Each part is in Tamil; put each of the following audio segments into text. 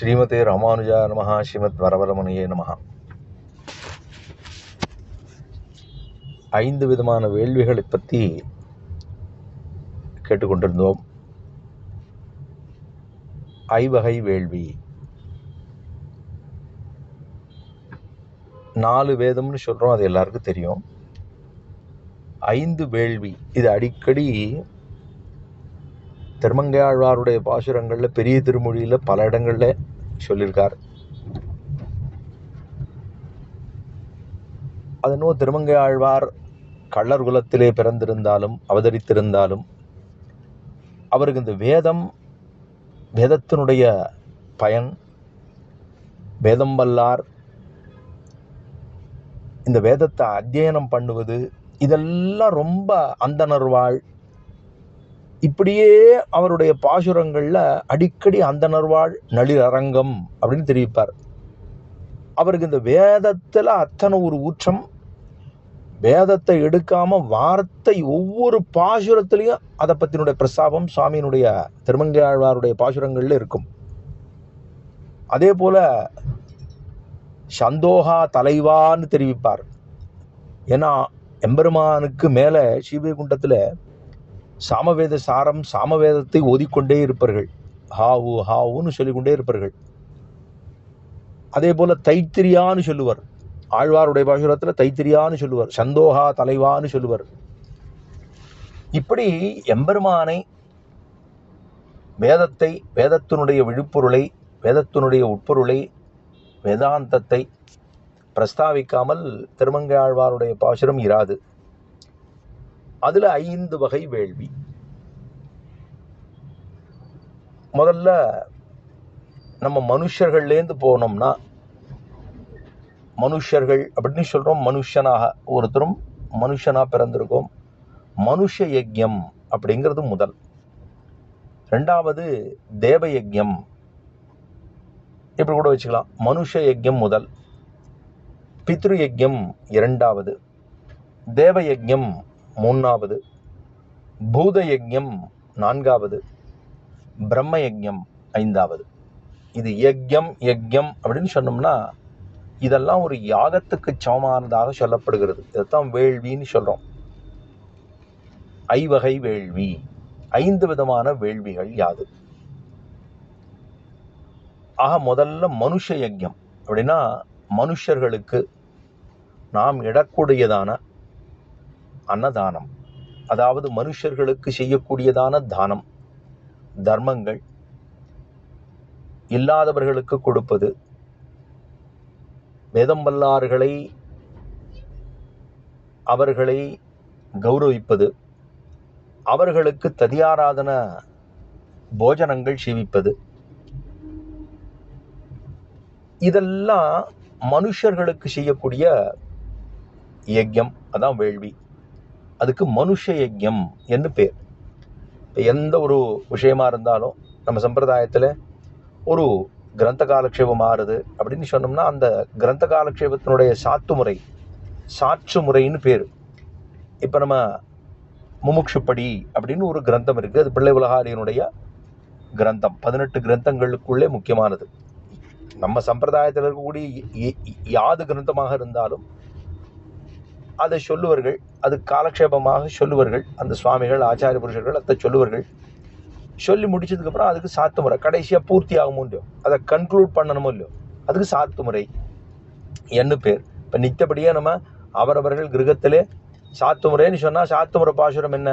ஸ்ரீமதே ராமானுஜா நமஹா ஸ்ரீமத் வரவரமணியே நமஹா. ஐந்து விதமான வேள்விகளை பற்றி கேட்டுக்கொண்டிருந்தோம். ஐவகை வேள்வி. நாலு வேதம்னு சொல்கிறோம் அது எல்லாருக்கும் தெரியும். ஐந்து வேள்வி. இது அடிக்கடி திருமங்கையாழ்வாருடைய பாசுரங்களில் பெரிய திருமொழியில் பல இடங்களில் சொல்லியிருக்கார். அதனோ திருமங்கை ஆழ்வார் கள்ளர் குலத்திலே பிறந்திருந்தாலும் அவதரித்திருந்தாலும் அவருக்கு இந்த வேதம் வேதத்தினுடைய பயன் வேதம் வல்லார் இந்த வேதத்தை அத்தியனம் பண்ணுவது இதெல்லாம் ரொம்ப அந்தணர்வாள் இப்படியே அவருடைய பாசுரங்களில் அடிக்கடி அந்தணர்வாள் நளிரரங்கம் அப்படின்னு தெரிவிப்பார். அவருக்கு இந்த வேதத்தில் அத்தனை ஒரு ஊற்றம். வேதத்தை எடுக்காமல் வார்த்தை ஒவ்வொரு பாசுரத்துலேயும் அதை பற்றினுடைய பிரசாபம் சுவாமியினுடைய திருமங்கையாழ்வாருடைய பாசுரங்களில் இருக்கும். அதே போல் சந்தோகா தலைவான்னு தெரிவிப்பார். ஏன்னா எம்பெருமானுக்கு மேலே ஸ்ரீவைகுண்டத்தில் சாமவேத சாரம் சாமவேதத்தை ஓதிக்கொண்டே இருப்பார்கள். ஹாவு ஹாவுன்னு சொல்லிக்கொண்டே இருப்பார்கள். அதே போல் தைத்திரியான்னு சொல்லுவார். ஆழ்வாருடைய பாசுரத்தில் தைத்திரியான்னு சொல்லுவார். சந்தோகா தலைவான்னு சொல்லுவார். இப்படி எம்பெருமானை வேதத்தை வேதத்தினுடைய விழுப்பொருளை வேதத்தினுடைய உட்பொருளை வேதாந்தத்தை பிரஸ்தாவிக்காமல் திருமங்க ஆழ்வாருடைய பாசுரம் இராது. அதில் ஐந்து வகை வேள்வி. முதல்ல நம்ம மனுஷர்கள்லேருந்து போனோம்னா மனுஷர்கள் அப்படின்னு சொல்கிறோம் மனுஷனாக ஒருத்தரும் மனுஷனாக பிறந்திருக்கோம். மனுஷ யஜ்யம் அப்படிங்கிறது முதல். ரெண்டாவது தேவ யஜ்யம். இப்படி கூட வச்சுக்கலாம். மனுஷ யஜ்யம் முதல். பித்ரு யஜ்யம் இரண்டாவது. தேவ யஜ்யம் மூணாவது பூதயஜம் நான்காவது. பிரம்ம யஜ்யம் ஐந்தாவது. இது யஜ்யம் யஜ்யம் அப்படின்னு சொன்னோம்னா இதெல்லாம் ஒரு யாகத்துக்கு சமமானதாக சொல்லப்படுகிறது. இதைத்தான் வேள்வின்னு சொல்கிறோம் ஐவகை வேள்வி. ஐந்து விதமான வேள்விகள் யாது. ஆக முதல்ல மனுஷ யஜ்யம் அப்படின்னா மனுஷர்களுக்கு நாம் இடக்கூடியதான அன்னதானம். அதாவது மனுஷர்களுக்கு செய்யக்கூடியதான தானம். தர்மங்கள். இல்லாதவர்களுக்கு கொடுப்பது. வேதம் வல்லார்களை அவர்களை கௌரவிப்பது. அவர்களுக்கு ததியாராதன போஜனங்கள் சேவிப்பது. இதெல்லாம் மனுஷர்களுக்கு செய்யக்கூடிய யஜ்யம் அதான் வேள்வி. அதுக்கு மனுஷ யஜ்யம் என்று பேர். இப்போ எந்த ஒரு விஷயமா இருந்தாலும் நம்ம சம்பிரதாயத்தில் ஒரு கிரந்த காலக்ஷேபம் மாறுது அப்படின்னு சொன்னோம்னா அந்த கிரந்த காலக்ஷேபத்தினுடைய சாத்து முறை சாற்று முறைன்னு பேர். இப்போ நம்ம முமுட்சுப்படி அப்படின்னு ஒரு கிரந்தம் இருக்குது அது பிள்ளை உலகாரியனுடைய கிரந்தம். பதினெட்டு கிரந்தங்களுக்குள்ளே முக்கியமானது. நம்ம சம்பிரதாயத்தில் இருக்கக்கூடிய யாது கிரந்தமாக இருந்தாலும் அதை சொல்லுவார்கள் அது காலக்ஷேபமாக சொல்லுவார்கள் அந்த சுவாமிகள் ஆச்சாரிய புருஷர்கள் அதை சொல்லுவார்கள். சொல்லி முடிச்சதுக்கப்புறம் அதுக்கு சாத்து முறை கடைசியாக பூர்த்தி ஆகுமோ இல்லையோ அதை கன்க்ளூட் பண்ணணுமோ இல்லையோ அதுக்கு சாத்து முறை. என்ன பேர்? இப்போ நித்தபடியாக நம்ம அவரவர்கள் கிரகத்திலே சாத்து முறைன்னு சொன்னால் சாத்து முறை பாசுரம் என்ன?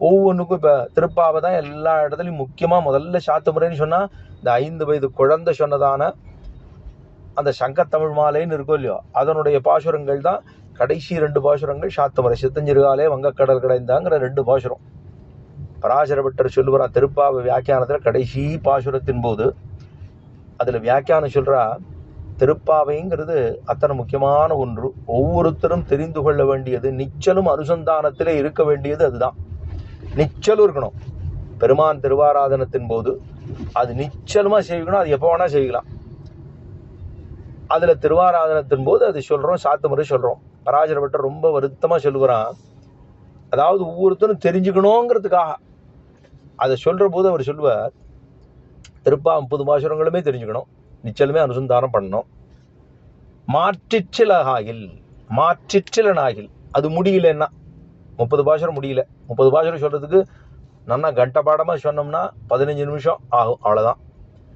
ஒவ்வொன்றுக்கும் இப்போ திருப்பாவை தான் எல்லா இடத்துலையும் முக்கியமாக முதல்ல சாத்து முறைன்னு சொன்னால் இந்த ஐந்து வயது குழந்தை சொன்னதான அந்த சங்கத்தமிழ் மாலைன்னு இருக்கும் இல்லையோ அதனுடைய பாசுரங்கள் தான் கடைசி ரெண்டு பாசுரங்கள் சாத்துமுறை சித்தஞ்சிறுகாலே வங்கக்கடல் கடைந்தாங்கிற ரெண்டு பாசுரம். பராசரபட்டர் சொல்லுவாரா திருப்பாவை வியாக்கியானத்தில் கடைசி பாசுரத்தின் போது அதில் வியாக்கியானம் சொல்கிறா திருப்பாவைங்கிறது அத்தனை முக்கியமான ஒன்று. ஒவ்வொருத்தரும் தெரிந்து கொள்ள வேண்டியது நிச்சலும் அனுசந்தானத்திலே இருக்க வேண்டியது அதுதான். நிச்சலும் இருக்கணும். பெருமான் திருவாராதனத்தின் போது அது நிச்சலமாக செய்யணும் அது எப்போ வேணால் செய்யலாம். அதில் திருவாராதனத்தின் போது அது சொல்கிறோம் சாத்து முறை சொல்கிறோம் பராசரப்பட்ட ரொம்ப வருத்தமாக சொல்லுகிறான். அதாவது ஒவ்வொருத்தரும் தெரிஞ்சுக்கணுங்கிறதுக்காக. அதை சொல்கிற போது அவர் சொல்லுவார் திருப்பா முப்பது பாசுரங்களுமே தெரிஞ்சுக்கணும். நிச்சயமே அனுசந்தானம் பண்ணணும். மாற்றிச்சிலகாயில் மாற்றிச்சிலனாகில். அது முடியலன்னா முப்பது பாசுரம் முடியல. முப்பது பாசுரம் சொல்கிறதுக்கு நல்லா கண்டபாடமாக சொன்னோம்னா பதினஞ்சு நிமிஷம் ஆகும் அவ்வளோதான்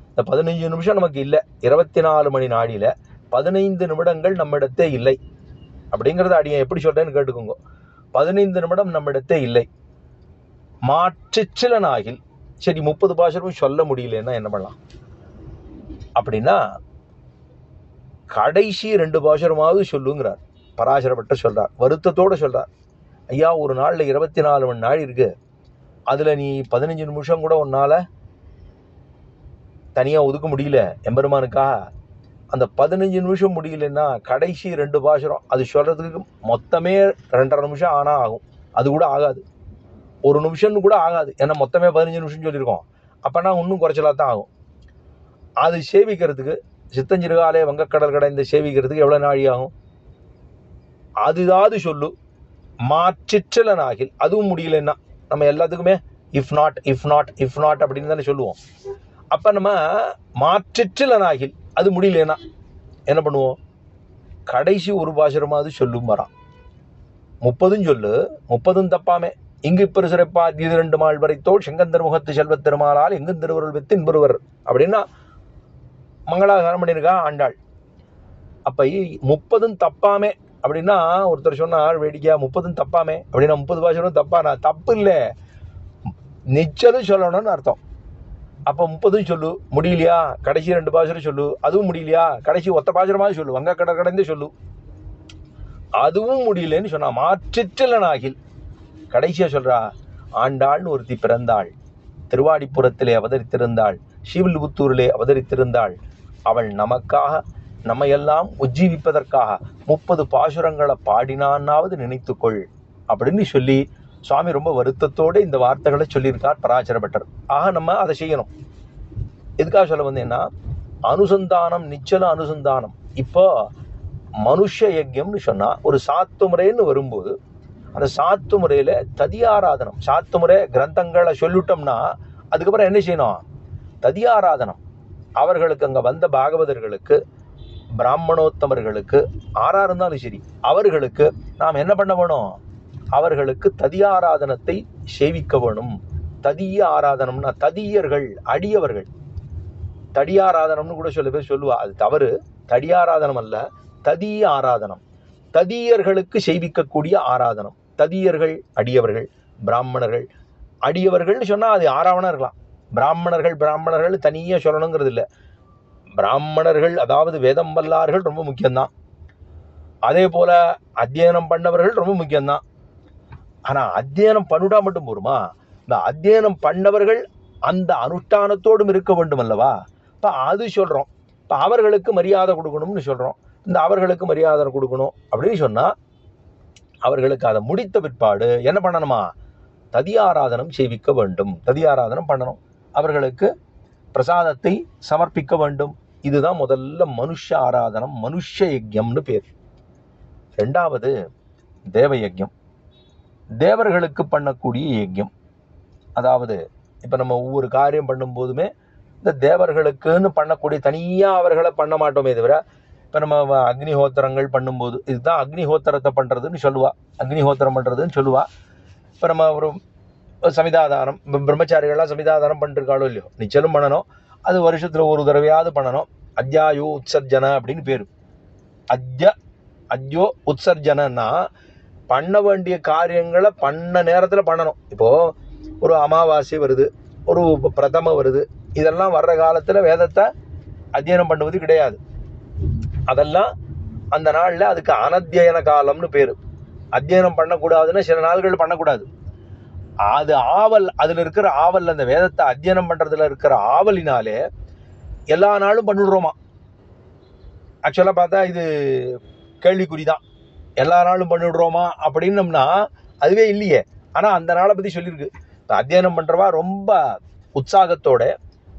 இந்த பதினஞ்சு நிமிஷம் நமக்கு இல்லை. இருபத்தி நாலு மணி நாடியில் பதினைந்து நிமிடங்கள் நம்மிடத்தே இல்லை. அப்படிங்கிறத அடியை எப்படி சொல்கிறேன்னு கேட்டுக்கோங்க. பதினைந்து நிமிடம் நம்மிடத்தே இல்லை. மாற்றிச்சிலனாகில் சரி முப்பது பாஷரும் சொல்ல முடியலன்னா என்ன பண்ணலாம்? அப்படின்னா கடைசி ரெண்டு பாசுரமாவது சொல்லுங்கிறார். பராசரப்பட்ட சொல்றார். வருத்தத்தோட சொல்றார். ஐயா ஒரு நாளில் இருபத்தி நாலு மணி நாள் இருக்கு. அதில் நீ பதினஞ்சு நிமிஷம் கூட உன்னால் தனியாக ஒதுக்க முடியல எம்பெருமானுக்காக அந்த பதினஞ்சு நிமிஷம் முடியலன்னா கடைசி ரெண்டு பாசுரம் அது சொல்கிறதுக்கு மொத்தமே ரெண்டரை நிமிஷம் ஆனால் ஆகும். அது கூட ஆகாது. ஒரு நிமிஷம்னு கூட ஆகாது. ஏன்னா மொத்தமே பதினஞ்சு நிமிஷம் சொல்லியிருக்கோம். அப்போனா இன்னும் குறைச்சலாக தான் ஆகும். அது சேவிக்கிறதுக்கு சித்தஞ்சிறுகாலே வங்கக்கடல் கடைந்த சேவிக்கிறதுக்கு எவ்வளோ நாழி ஆகும்? அதுதாவது சொல்லு. மாற்றிற்றலனாகில் அதுவும் முடியலன்னா நம்ம எல்லாத்துக்குமே if not if not if not அப்படின்னு தானே சொல்லுவோம். அப்போ நம்ம மாற்றிற்றலனாகில் அது முடியலன்னா என்ன பண்ணுவோம்? கடைசி ஒரு பாசுரமாவது சொல்லும் வரான். முப்பதும் சொல்லு முப்பதும் தப்பாமே. இங்கு இப்பரு சிறப்பா இது ரெண்டு மாள் வரைத்தோள் செங்கந்தர் முகத்து செல்வத் திருமாலால் எங்கும் திருவருள் வித்து இன்பருவர் அப்படின்னா மங்களாசாரம் பண்ணியிருக்கா ஆண்டாள். அப்போ முப்பதும் தப்பாமே. அப்படின்னா ஒருத்தர் சொன்னார் வேடிக்கையா முப்பதும் தப்பாமே. அப்படின்னா முப்பது பாசுரம் தப்பானா தப்பு இல்லை. நிச்சலும் சொல்லணும்னு அர்த்தம். அப்போ முப்பதும் சொல்லு. முடியலையா? கடைசி ரெண்டு பாசுரம் சொல்லு. அதுவும் முடியலையா? கடைசி ஒத்த பாசுரமாவது சொல்லு. வங்க கடை கடந்தே சொல்லு. அதுவும் முடியலன்னு சொன்னா மாற்றிற்றலனாகில் கடைசியாக சொல்றா ஆண்டாள்னு ஒருத்தி பிறந்தாள். திருவாடிப்புறத்திலே அவதரித்திருந்தாள். ஸ்ரீவில்லிபுத்தூரிலே அவதரித்திருந்தாள். அவள் நமக்காக நம்மையெல்லாம் உஜ்ஜீவிப்பதற்காக முப்பது பாசுரங்களை பாடினான்னாவது நினைத்துக்கொள். அப்படின்னு சொல்லி சுவாமி ரொம்ப வருத்தத்தோடு இந்த வார்த்தைகளை சொல்லியிருக்கார் பராசர பட்டர் ஆக நம்ம அதை செய்யணும். எதுக்காக சொல்ல வந்தேன்னா அனுசந்தானம் நிச்சல அனுசந்தானம். இப்போ மனுஷ யஜ்யம்னு சொன்னால் ஒரு சாத்து முறைன்னு வரும்போது அந்த சாத்து முறையில் ததியாராதனம் சாத்து முறை கிரந்தங்களை சொல்லிட்டோம்னா அதுக்கப்புறம் என்ன செய்யணும்? ததியாராதனம். அவர்களுக்கு அங்கே வந்த பாகவதர்களுக்கு பிராமணோத்தமர்களுக்கு ஆறாக இருந்தாலும் சரி அவர்களுக்கு நாம் என்ன பண்ண வேணும் அவர்களுக்கு ததியாராதனத்தை சேவிக்க வேணும். ததிய ஆராதனம்னா ததியர்கள் அடியவர்கள். தடியாராதனம்னு கூட சொல்ல பேர் சொல்லுவா அது தவறு. தடியாராதனம் அல்ல ததிய ஆராதனம். ததியர்களுக்கு செய்விக்கக்கூடிய ஆராதனம். ததியர்கள் அடியவர்கள் பிராமணர்கள். அடியவர்கள்னு சொன்னால் அது ஆறாவனா இருக்கலாம். பிராமணர்கள் பிராமணர்கள் தனியாக சொல்லணுங்கிறது இல்லை. பிராமணர்கள் அதாவது வேதம் வல்லார்கள் ரொம்ப முக்கியம்தான். அதே போல் அத்தியனம் பண்ணவர்கள் ரொம்ப முக்கியம்தான். ஆனால் அத்தியனம் பண்ணுடா மட்டும் போருமா? இந்த அத்தியனம் பண்ணவர்கள் அந்த அனுஷ்டானத்தோடும் இருக்க வேண்டும் அல்லவா இப்போ அது சொல்கிறோம் இப்போ அவர்களுக்கு மரியாதை கொடுக்கணும்னு சொல்கிறோம் இந்த அவர்களுக்கு மரியாதை கொடுக்கணும் அப்படின்னு சொன்னால் அவர்களுக்கு அதை முடித்த பிற்பாடு என்ன பண்ணணுமா? ததியாராதனம் செய்விக்க வேண்டும். ததியாராதனம் பண்ணணும். அவர்களுக்கு பிரசாதத்தை சமர்ப்பிக்க வேண்டும். இதுதான் முதல்ல மனுஷ ஆராதனம் மனுஷ யஜ்யம்னு பேர். ரெண்டாவது தேவ யஜ்யம். தேவர்களுக்கு பண்ணக்கூடிய யஜ்யம். அதாவது இப்போ நம்ம ஒவ்வொரு காரியம் பண்ணும்போதுமே இந்த தேவர்களுக்குன்னு பண்ணக்கூடிய தனியாக அவர்களை பண்ண மாட்டோமே தவிர இப்போ நம்ம அக்னிஹோத்திரங்கள் பண்ணும்போது இதுதான் அக்னிஹோத்திரத்தை பண்ணுறதுன்னு சொல்லுவா. அக்னிஹோத்திரம் பண்ணுறதுன்னு சொல்லுவா. இப்போ நம்ம ஒரு சமிதாதானம் இப்போ பிரம்மச்சாரிகள்லாம் சமிதாதானம் பண்ணிருக்காளோ இல்லையோ? நிச்சலும் பண்ணணும். அது வருஷத்தில் ஒரு தடவையாவது பண்ணணும். அத்யாயோ உற்சர்ஜன அப்படின்னு பேர். அத்ய அத்யோ உற்சர்ஜனன்னா பண்ண வேண்டிய காரியங்களை பண்ண நேரத்தில் பண்ணணும். இப்போது ஒரு அமாவாசை வருது ஒரு பிரதம வருது இதெல்லாம் வர்ற காலத்தில் வேதத்தை அத்தியனம் பண்ணுவது கிடையாது. அதெல்லாம் அந்த நாளில் அதுக்கு அனத்தியன காலம்னு பேர். அத்தியனம் பண்ணக்கூடாதுன்னா சில நாள்கள் பண்ணக்கூடாது. அது ஆவல் அதில் இருக்கிற ஆவல் அந்த வேதத்தை அத்தியனம் பண்ணுறதுல இருக்கிற ஆவலினாலே எல்லா நாளும் பண்ணிடுறோமா? ஆக்சுவலாக பார்த்தா இது கேள்விக்குறி தான் எல்லா நாளும் பண்ணிவிடுறோமா அப்படின்னம்னா அதுவே இல்லையே. ஆனால் அந்த நாளை பற்றி சொல்லியிருக்கு. இப்ப அத்தியனம் பண்ணுறவா ரொம்ப உற்சாகத்தோட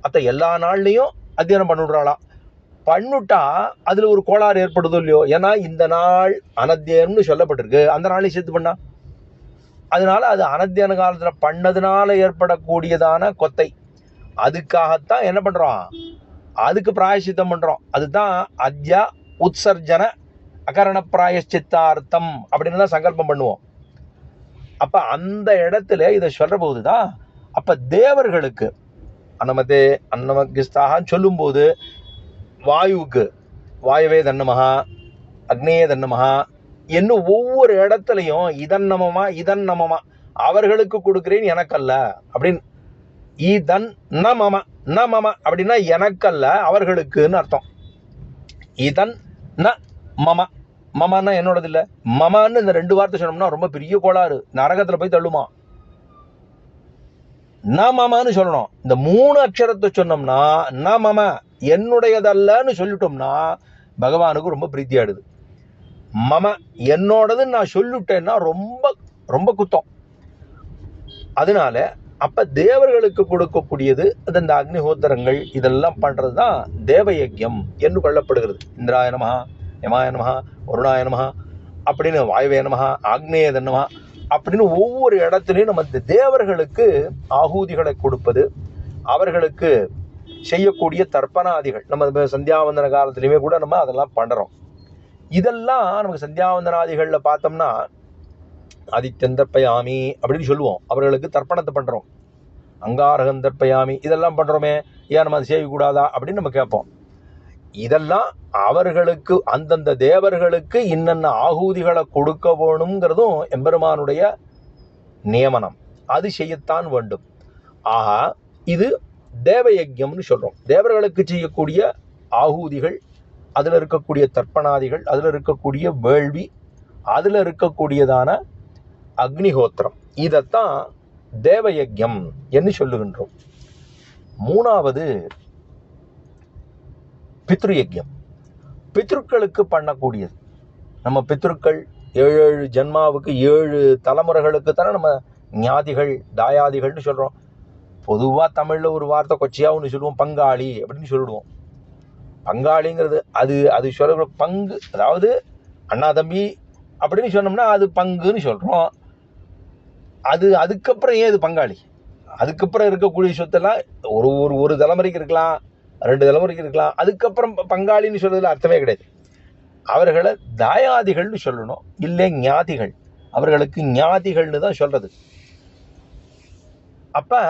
அத்த எல்லா நாள்லேயும் அத்தியனம் பண்ணிவிடுறாளாம். பண்ணுட்டா அதில் ஒரு கோளாறு ஏற்படுதோ இல்லையோ? ஏன்னா இந்த நாள் அனத்தியனம்னு சொல்லப்பட்டிருக்கு. அந்த நாளையும் சேர்த்து பண்ணா. அதனால அது அனத்தியன காலத்தில் பண்ணதுனால ஏற்படக்கூடியதான கொத்தை. அதுக்காகத்தான் என்ன பண்ணுறோம் அதுக்கு பிராயசித்தம் பண்ணுறோம் அதுதான் அத்யா உத்சர்ஜன அகரண பிராயஷ்சித்தார்த்தம் அப்படின்னு தான் சங்கல்பம் பண்ணுவோம். அப்போ அந்த இடத்துல இதை சொல்கிற போது தான் அப்போ தேவர்களுக்கு அன்னமதே அன்னமகிஸ்தாகான்னு சொல்லும்போது வாயுவுக்கு வாயுவே தன்னமகா அக்னேய தன்னமகா என்னும் ஒவ்வொரு இடத்துலையும் இதன் நமமா இதன் நமமா அவர்களுக்கு கொடுக்குறேன் எனக்கல்ல அப்படின்னு இதன் ந மம ந மம அப்படின்னா எனக்கல்ல அவர்களுக்குன்னு அர்த்தம். இதன் ந மம. மமான்னா என்னோடது இல்லை மமான்னு இந்த ரெண்டு வார்த்தை சொன்னோம்னா ரொம்ப பெரிய கோளாறு. நரகத்தில் போய் தள்ளுமா? நான் மாமான்னு சொல்லணும். இந்த மூணு அக்ஷரத்தை சொன்னோம்னா நான் மாமா என்னுடையதல்லன்னு சொல்லிட்டோம்னா பகவானுக்கு ரொம்ப பிரீத்தியாடுது மம என்னோடதுன்னு நான் சொல்லிட்டேன்னா ரொம்ப ரொம்ப குத்தம். அதனால அப்போ தேவர்களுக்கு கொடுக்கக்கூடியது அது இந்த அக்னிஹோத்திரங்கள் இதெல்லாம் பண்ணுறது தான் தேவயஜ்யம் என்று கொள்ளப்படுகிறது. இந்திராய யமாய நமஹா வருணாய நமஹா அப்படின்னு வாயுவே நமஹா ஆக்னேய தன்னமா அப்படின்னு ஒவ்வொரு இடத்துலையும் நம்ம இந்த தேவர்களுக்கு ஆகூதிகளை கொடுப்பது அவர்களுக்கு செய்யக்கூடிய தர்ப்பணாதிகள். நம்ம சந்தியாவந்தன காலத்துலேயுமே கூட நம்ம அதெல்லாம் பண்ணுறோம் இதெல்லாம் நமக்கு சந்தியாவந்தனாதிகளில் பார்த்தோம்னா ஆதித்யந்தர்ப்பயாமி அப்படின்னு சொல்லுவோம். அவர்களுக்கு தர்ப்பணத்தை பண்ணுறோம் அங்காரகந்தர்ப்பயாமி இதெல்லாம் பண்ணுறோமே ஏன் நம்ம அதை செய்யக்கூடாதா அப்படின்னு நம்ம கேட்போம். இதெல்லாம் அவர்களுக்கு அந்தந்த தேவர்களுக்கு இன்னென்ன ஆகூதிகளை கொடுக்க வேணுங்கிறதும் எம்பெருமானுடைய நியமனம். அது செய்யத்தான் வேண்டும். ஆகா இது தேவயஜம்னு சொல்கிறோம் தேவர்களுக்கு செய்யக்கூடிய ஆகூதிகள் அதில் இருக்கக்கூடிய தர்ப்பணாதிகள் அதில் இருக்கக்கூடிய வேள்வி அதில் இருக்கக்கூடியதான அக்னிஹோத்திரம். இதைத்தான் தேவயஜம் என்று சொல்லுகின்றோம். மூணாவது பித்ரு யஜ்யம். பித்ருக்களுக்கு பண்ணக்கூடியது. நம்ம பித்ருக்கள் ஏழு ஏழு ஜென்மாவுக்கு ஏழு தலைமுறைகளுக்கு தானே நம்ம ஞாதிகள் தாயாதிகள்னு சொல்கிறோம் பொதுவாக தமிழில் ஒரு வார்த்தை கொச்சையாக ஒன்று சொல்லுவோம் பங்காளி அப்படின்னு சொல்லிடுவோம். பங்காளிங்கிறது அது அது சொல்ல பங்கு அதாவது அண்ணா தம்பி அப்படின்னு சொன்னோம்னா அது பங்குன்னு சொல்கிறோம் அது அதுக்கப்புறம் ஏன் இது பங்காளி? அதுக்கப்புறம் இருக்கக்கூடிய சொத்தெல்லாம் ஒரு ஒரு ஒரு தலைமுறைக்கு இருக்கலாம். ரெண்டு தலைமுறைக்கு இருக்கலாம் அதுக்கப்புறம் பங்காளின்னு சொல்றதுல அர்த்தமே கிடையாது. அவர்களை தாயாதிகள்னு சொல்லணும். இல்லை ஞாதிகள். அவர்களுக்கு ஞாதிகள்னு தான் சொல்றது. அப்ப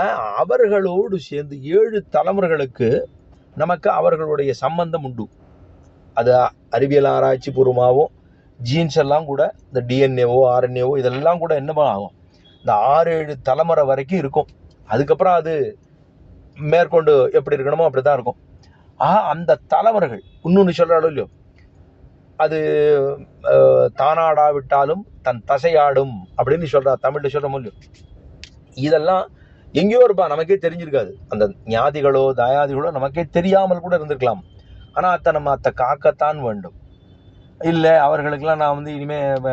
அவர்களோடு சேர்ந்து ஏழு தலைமுறைகளுக்கு நமக்கு அவர்களுடைய சம்பந்தம் உண்டு. அது அறிவியல் ஆராய்ச்சி பூர்வமாகவும் ஜீன்ஸ் எல்லாம் கூட இந்த டிஎன்ஏவோ ஆர்என்ஏவோ இதெல்லாம் கூட என்ன ஆகும். இந்த ஆறு ஏழு தலைமுறை வரைக்கும் இருக்கும். அதுக்கப்புறம் அது மேற்கொண்டு எப்படி இருக்கணுமோ அப்படி தான் இருக்கும். ஆஹா அந்த தலைவர்கள் இன்னொன்று சொல்கிறாலும் இல்லையோ? அது தானாடாவிட்டாலும் தன் தசையாடும் அப்படின்னு சொல்கிறா தமிழில் சொல்கிறோமோ இல்லையோ இதெல்லாம் எங்கேயோ இருப்பா நமக்கே தெரிஞ்சிருக்காது. அந்த ஞாதிகளோ தயாதிகளோ நமக்கே தெரியாமல் கூட இருந்திருக்கலாம். ஆனால் அத்தை நம்ம அத்தை காக்கத்தான் வேண்டும். இல்லை அவர்களுக்கெல்லாம் நான் வந்து இனிமேல்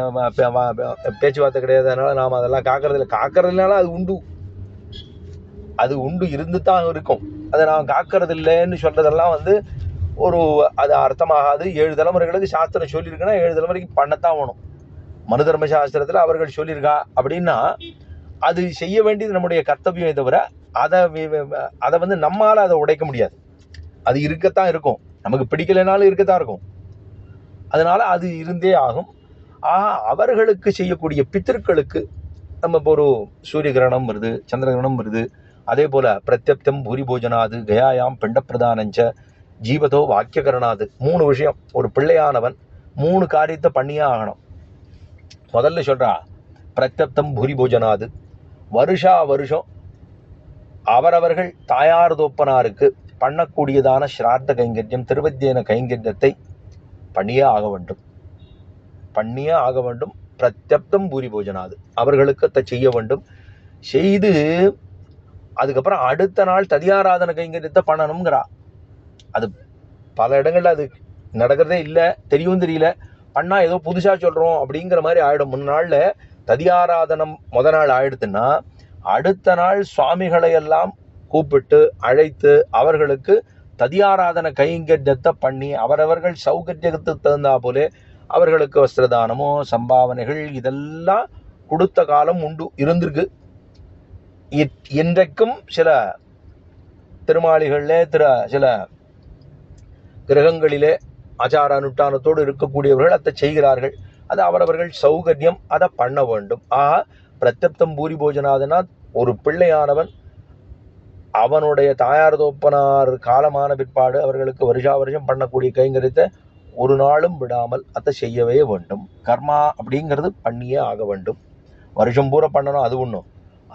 பேச்சுவார்த்தை கிடையாது. அதனால் நாம் அதெல்லாம் காக்கிறதில்ல. காக்கறதுனால அது உண்டு. அது உண்டு இருந்து தான் இருக்கும். அதை நான் காக்கிறது இல்லைன்னு சொல்கிறதெல்லாம் வந்து ஒரு அது அர்த்தமாகாது. ஏழு தலைமுறைகளுக்கு சாஸ்திரம் சொல்லியிருக்குன்னா ஏழு தலைமுறைக்கு பண்ணத்தான் வேணும். மனு தர்ம சாஸ்திரத்தில் அவர்கள் சொல்லியிருக்கா அப்படின்னா அது செய்ய வேண்டியது நம்முடைய கர்த்தவியமே தவிர அதை அதை வந்து நம்மால் அதை உடைக்க முடியாது. அது இருக்கத்தான் இருக்கும். நமக்கு பிடிக்கலைனாலும் இருக்கத்தான் இருக்கும். அதனால் அது இருந்தே ஆகும். ஆக அவர்களுக்கு செய்யக்கூடிய பித்திருக்களுக்கு நம்ம இப்போ ஒரு சூரிய கிரகணம் வருது சந்திர கிரகணம் வருது அதே போல பிரத்யப்தம் பூரி போஜனாது கயாயாம் பிண்டப்பிரதானஞ்ச ஜீவதோ வாக்கியகரணாது. மூணு விஷயம். ஒரு பிள்ளையானவன் மூணு காரியத்தை பண்ணியே ஆகணும். முதல்ல சொல்கிறா பிரத்யப்தம் பூரி போஜனாது வருஷா வருஷம் அவரவர்கள் தாயார் தோப்பனாருக்கு பண்ணக்கூடியதான ஸ்ரார்த்த கைங்கரியம் திருவத்தியன கைங்கரியத்தை பண்ணியே ஆக வேண்டும். பண்ணியே ஆக வேண்டும். பிரத்யப்தம் பூரி போஜனாது அவர்களுக்கு அதை செய்ய வேண்டும். செய்து அதுக்கப்புறம் அடுத்த நாள் ததியாராதன கைங்கரியத்தை பண்ணணுங்கிறா அது பல இடங்களில் அது நடக்கிறதே இல்லை தெரியவும் தெரியல. பண்ணால் ஏதோ புதுசாக சொல்கிறோம் அப்படிங்கிற மாதிரி ஆகிடும் முன்னாளில் ததியாராதனம் முத நாள் ஆயிடுத்துன்னா அடுத்த நாள் சுவாமிகளை எல்லாம் கூப்பிட்டு அழைத்து அவர்களுக்கு ததியாராதன கைங்கரியத்தை பண்ணி அவரவர்கள் சௌகரியத்துக்கு தகுந்தா போலே அவர்களுக்கு வஸ்திரதானமோ சம்பாவனைகள் இதெல்லாம் கொடுத்த காலம் உண்டு இருந்திருக்கு. இன்றைக்கும் சில திருமாளிகளிலே திரு சில கிரகங்களிலே ஆச்சார அனுஷ்டானத்தோடு இருக்கக்கூடியவர்கள் அதை செய்கிறார்கள். அது அவரவர்கள் சௌகரியம் அதை பண்ண வேண்டும். ஆக பிரத்யப்தம் பூரி போஜனாதனா ஒரு பிள்ளையானவன் அவனுடைய தாயார் தோப்பனார் காலமான பிற்பாடு அவர்களுக்கு வருஷா வருஷம் பண்ணக்கூடிய கைங்கரியத்தை ஒரு நாளும் விடாமல் அதை செய்யவே வேண்டும். கர்மா அப்படிங்கிறது பண்ணியே ஆக வேண்டும். வருஷம் பூரா பண்ணணும் அது ஒன்றும்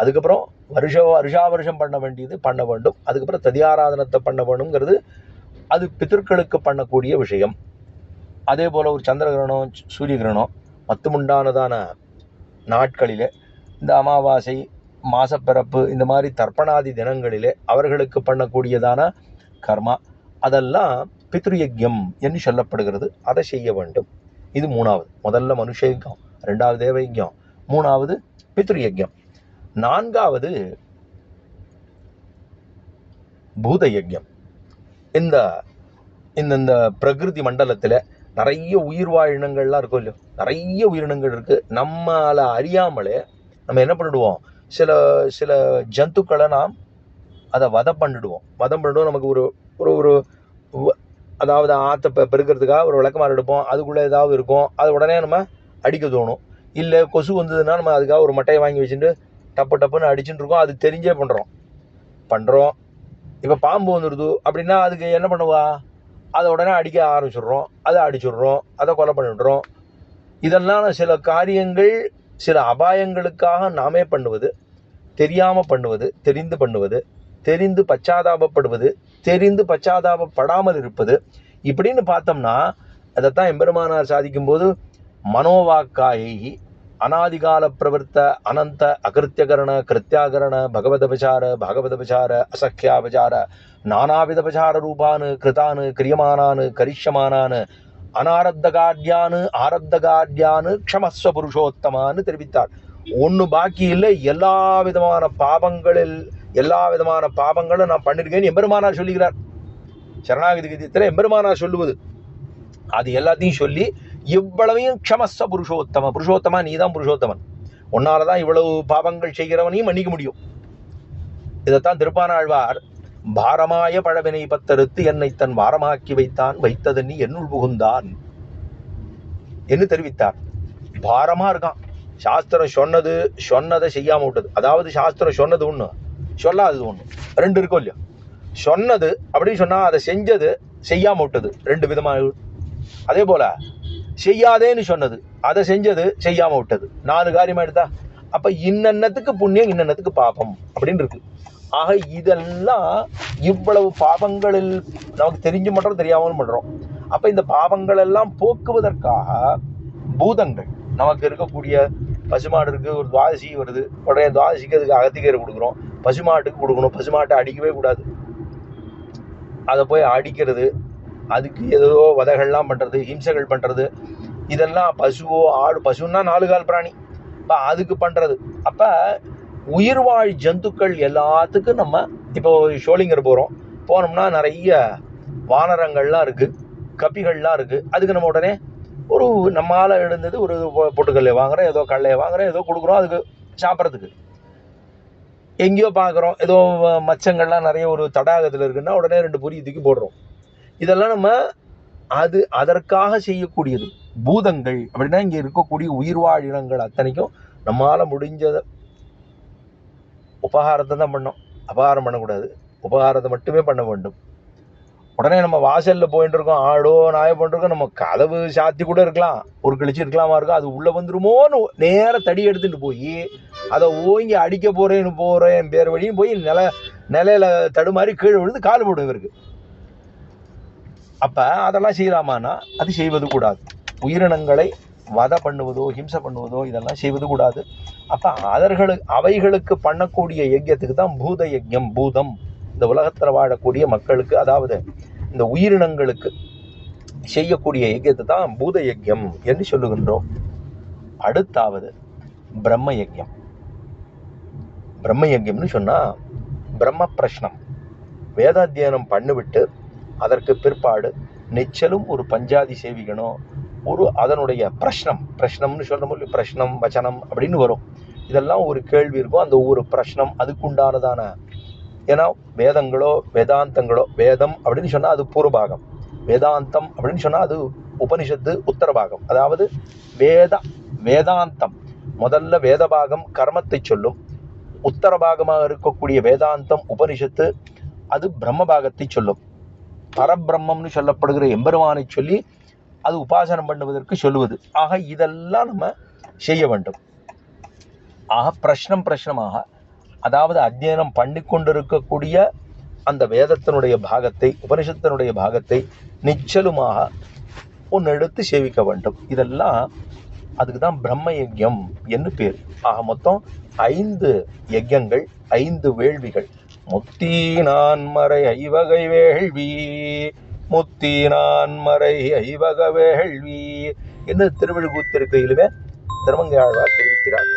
அதுக்கப்புறம் வருஷ வருஷா வருஷம் பண்ண வேண்டியது பண்ண வேண்டும். அதுக்கப்புறம் ததியாராதனத்தை பண்ண வேணுங்கிறது அது பித்தர்களுக்கு பண்ணக்கூடிய விஷயம். அதே போல் ஒரு சந்திர கிரகணம் சூரிய கிரகணம் மத்துமுண்டானதான நாட்களிலே இந்த அமாவாசை மாசப்பிறப்பு இந்த மாதிரி தர்ப்பணாதி தினங்களிலே அவர்களுக்கு பண்ணக்கூடியதான கர்மா அதெல்லாம் பித்ருயஜ்யம் என்று சொல்லப்படுகிறது. அதை செய்ய வேண்டும். இது மூணாவது. முதல்ல மனுஷயக்கம் ரெண்டாவது தேவ மூணாவது பித்ருயஜ்யம் நான்காவது பூத யஜ்யம் இந்த இந்த இந்த பிரகிருதி மண்டலத்தில் நிறைய உயிர் வாழினங்கள்லாம் இருக்கும் இல்லையோ? நிறைய உயிரினங்கள் இருக்குது நம்மளால் அறியாமலே நம்ம என்ன பண்ணிடுவோம்? சில சில ஜந்துக்களை நாம் அதை வதம் பண்ணிடுவோம். வதம் பண்ணிடுவோம். நமக்கு ஒரு ஒரு ஒரு அதாவது ஆற்றை பெருக்கிறதுக்காக ஒரு விளக்கமாறு எடுப்போம். அதுக்குள்ளே ஏதாவது இருக்கும். அது உடனே நம்ம அடிக்க தோணும். இல்லை கொசு வந்ததுன்னா நம்ம அதுக்காக ஒரு மட்டையை வாங்கி வச்சுட்டு டப்பு டப்புன்னு அடிச்சுட்டு இருக்கோம். அது தெரிஞ்சே பண்ணுறோம் பண்ணுறோம் இப்போ பாம்பு வந்துடுது அப்படின்னா அதுக்கு என்ன பண்ணுவா? அதை உடனே அடிக்க ஆரம்பிச்சிடுறோம். அதை அடிச்சிடுறோம். அதை கொலை பண்ணிடுறோம். இதெல்லாம் சில காரியங்கள் சில அபாயங்களுக்காக நாமே பண்ணுவது தெரியாமல் பண்ணுவது தெரிந்து பண்ணுவது தெரிந்து பச்சாதாபப்படுவது தெரிந்து பச்சாதாபப்படாமல் இருப்பது. இப்படின்னு பார்த்தோம்னா அதைத்தான் எம்பெருமானார் சாதிக்கும்போது மனோவாக்காயை அனாதிகால பிரவர்த்த அனந்த அகிருத்தியகரண கிருத்தியாகரண பகவதபசார பாகவதபசார அசக்கியாபசார நானாவிதபசார ரூபானு கிருதானு கிரியமானானு கரிஷ்யமானானு அனாரப்தகார்யானு ஆரப்தகார்யானு க்ஷமஸ்வ புருஷோத்தமான்னு தெரிவித்தார். ஒன்று பாக்கி இல்லை எல்லா விதமான பாவங்களில் எல்லா விதமான பாவங்களும் நான் பண்ணிருக்கேன்னு எம்பெருமானார் சொல்லுகிறார் சரணாகதி கீதத்தில் எம்பெருமானார் சொல்லுவது. அது எல்லாத்தையும் சொல்லி இவ்வளவையும் க்ஷமஸ்வ புருஷோத்தம. புருஷோத்தமா நீ தான் புருஷோத்தமன். உன்னால தான் இவ்வளவு பாவங்கள் செய்கிறவனையும் மன்னிக்க முடியும். இதைத்தான் திருப்பானாழ்வார் பாரமாய பழவினை பத்தறுத்து என்னை தன் வாரமாக்கி வைத்தான். வைத்தது நீ என்னுள் புகுந்தான். என்று தெரிவித்தார். பாரமா இருக்கான். சாஸ்திரம் சொன்னது சொன்னதை செய்யாம விட்டது. அதாவது சாஸ்திரம் சொன்னது ஒண்ணு சொல்லாதது ஒண்ணு. ரெண்டு இருக்கும் இல்லையா? சொன்னது அப்படின்னு சொன்னா அதை செஞ்சது செய்யாம விட்டது. ரெண்டு விதமாக அதே போல செய்யாதேன்னு சொன்னது. அதை செஞ்சது செய்யாமல் விட்டது. நாலு காரியமாக எடுத்தா? அப்போ இன்னென்னத்துக்கு புண்ணியம் இன்னென்னத்துக்கு பாபம் அப்படின்னு இருக்கு. ஆக இதெல்லாம் இவ்வளவு பாபங்களில் நமக்கு தெரிஞ்சு மட்டும் தெரியாமல் பண்ணுறோம் அப்போ இந்த பாவங்கள் எல்லாம் போக்குவதற்காக பூதங்கள் நமக்கு இருக்கக்கூடிய பசுமாடு இருக்குது ஒரு துவாதசி வருது. உடனே துவாதசிக்கு அதுக்கு அகத்திக்கீரை கொடுக்குறோம். பசுமாட்டுக்கு கொடுக்கணும். பசுமாட்டை அடிக்கவே கூடாது. அதை போய் அடிக்கிறது அதுக்கு ஏதோ வதைகள்லாம் பண்ணுறது ஹிம்சைகள் பண்ணுறது இதெல்லாம் பசுவோ ஆடு பசுன்னா நாலு கால் பிராணி. இப்போ அதுக்கு பண்ணுறது அப்போ உயிர்வாழ் ஜந்துக்கள் எல்லாத்துக்கும் நம்ம இப்போ ஷோலிங்கர் போகிறோம் போனோம்னா நிறைய வானரங்கள்லாம் இருக்குது கப்பிகள்லாம் இருக்குது அதுக்கு நம்ம உடனே ஒரு நம்மால் எழுந்தது ஒரு பொட்டுக்கல்லையை வாங்குறோம் ஏதோ கல்லையை வாங்குறோம் ஏதோ கொடுக்குறோம் அதுக்கு சாப்பிட்றதுக்கு. எங்கேயோ பார்க்குறோம் ஏதோ மச்சங்கள்லாம் நிறைய ஒரு தடாகத்தில் இருக்குன்னா உடனே ரெண்டு பொரி இதுக்கு போடுறோம். இதெல்லாம் நம்ம அது அதற்காக செய்யக்கூடியது. பூதங்கள் அப்படின்னா இங்கே இருக்கக்கூடிய உயிர்வாழ் இனங்கள் அத்தனைக்கும் நம்மளால் முடிஞ்சத உபகாரத்தை தான் பண்ணோம். அபகாரம் பண்ணக்கூடாது. உபகாரத்தை மட்டுமே பண்ண வேண்டும். உடனே நம்ம வாசலில் போயிட்டு இருக்கோம். ஆடோ நாயோ பண்ணிருக்கோம் நம்ம கதவு சாத்தி கூட இருக்கலாம். ஒரு கிழிச்சு இருக்கலாமா இருக்கும் அது உள்ளே வந்துருமோன்னு நேராக தடி எடுத்துகிட்டு போய் அதை ஓங்கி அடிக்க போகிறேன்னு போகிறேன் பேர் வழியும் போய் நில நிலையில தடுமாறி கீழே விழுந்து கால் போடும் இவருக்கு. அப்ப அதெல்லாம் செய்யலாமான்னா அது செய்வது கூடாது. உயிரினங்களை வதை பண்ணுவதோ ஹிம்சை பண்ணுவதோ இதெல்லாம் செய்வது கூடாது. அப்ப அதர்களுக்கு அவைகளுக்கு பண்ணக்கூடிய யஜ்யத்துக்கு தான் பூத யஜ்யம் பூதம். இந்த உலகத்தில் வாழக்கூடிய மக்களுக்கு அதாவது இந்த உயிரினங்களுக்கு செய்யக்கூடிய யஜ்யத்தை தான் பூத யஜ்யம் என்று சொல்லுகின்றோம். அடுத்தாவது பிரம்ம யஜ்யம். பிரம்ம யஜ்யம்னு சொன்னா பிரம்ம பிரஷ்னம். வேதாத்தியனம் பண்ணிவிட்டு அதற்கு பிற்பாடு நிச்சலும் ஒரு பஞ்சாதி சேவிகனோ ஒரு அதனுடைய பிரஷ்னம் பிரஷ்னம்னு சொல்றோம் இல்லையா பிரஷ்னம் வச்சனம் அப்படின்னு வரும். இதெல்லாம் ஒரு கேள்வி இருக்கும். அந்த ஒரு பிரஷ்னம் அதுக்குண்டானதான ஏன்னா வேதங்களோ வேதாந்தங்களோ வேதம் அப்படின்னு சொன்னால் அது பூர்வபாகம். வேதாந்தம் அப்படின்னு சொன்னால் அது உபனிஷத்து உத்தரபாகம். அதாவது வேத வேதாந்தம். முதல்ல வேதபாகம் கர்மத்தை சொல்லும். உத்தரபாகமாக இருக்கக்கூடிய வேதாந்தம் உபனிஷத்து அது பிரம்மபாகத்தை சொல்லும். பரபிரம்மம்னு சொல்லப்படுகிற எம்பெருமானை சொல்லி அது உபாசனம் பண்ணுவதற்கு சொல்லுவது. ஆக இதெல்லாம் நம்ம செய்ய வேண்டும். ஆக பிரஷ்னம் பிரஷ்னமாக அதாவது அத்தியனம் பண்ணி கொண்டிருக்கக்கூடிய அந்த வேதத்தினுடைய பாகத்தை உபனிஷத்தினுடைய பாகத்தை நிச்சலுமாக ஒன்று எடுத்து சேவிக்க வேண்டும். இதெல்லாம் அதுக்கு தான் பிரம்ம யஜ்யம் என்று பேர். ஆக மொத்தம் ஐந்து யஜ்யங்கள் ஐந்து வேள்விகள். முத்தி நான்மறை ஐவகை வேள்வி முத்தி நான்மறை ஐவக வேள்வி. என்று திருவிழுக்கூத்திருக்கையிலுமே திருமங்கையாழ்வார் தெரிவிக்கிறார்.